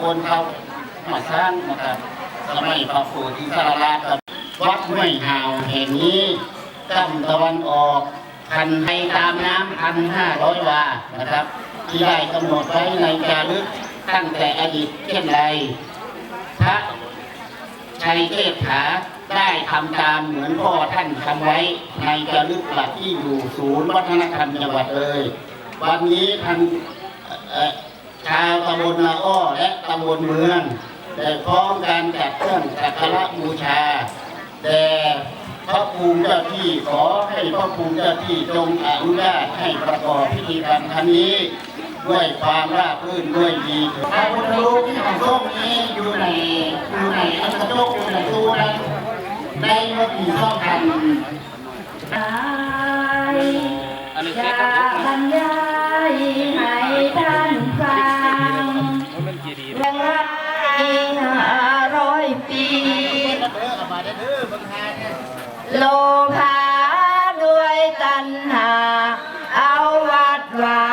คนเขามาสร้างนะครับสมัยพระโพธิสารราชวัดห้วยหาวแห่งนี้ตั้งตะวันออกพันให้ตามน้ำพันห้าร้อยวานะครับ ที่ได้กำหนดไว้ในจารึกตั้งแต่อดีตเช่นไรพระชัยเทพขาได้ทำตามเหมือนพ่อท่านทำไว้ในจารึกหลักที่อยู่ศูนย์วัฒนธรรมจังหวัดเลย วันนี้ท่านเอ่อ ชาวตำบลละอ้อและตำบลเมืองได้พร้อมการจัดเครื่องสักการะบูชาแด่พระภูมิเจ้าที่ขอให้พระภูมิเจ้าที่จงอนุญาตให้ประกอบพิธีกรรมครั้งนี้ ด้วยความราบรื่นด้วยดีเถิดพระพุทธรูปที่ของโลกนี้อยู่ในอยู่ในอันกระจกอยู่ในตู้นั้นได้เมื่อปีสองพันอันนี้จะเค้กครับ โลภาด้วยตัณหา เอาวัดว่า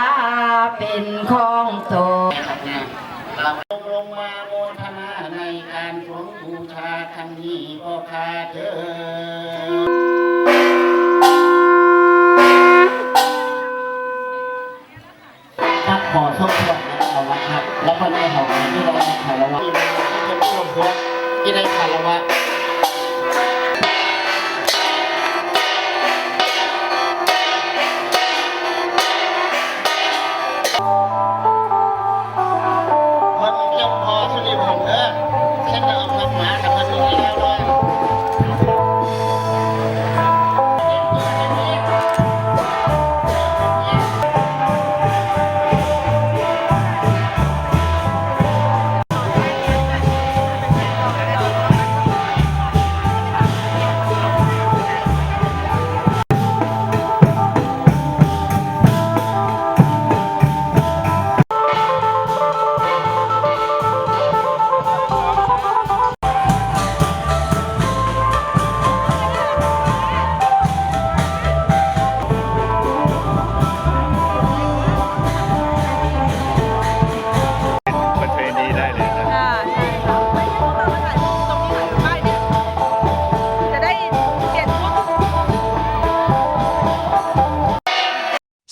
เป็นของตนเราลงมาโมทนาในการสวงบูชาครั้งนี้ก็คาเถิดครับขอทบทวนนะครับแล้วก็ได้ของที่เราคารวะที่เราจะร่วมพวกที่ได้คารวะ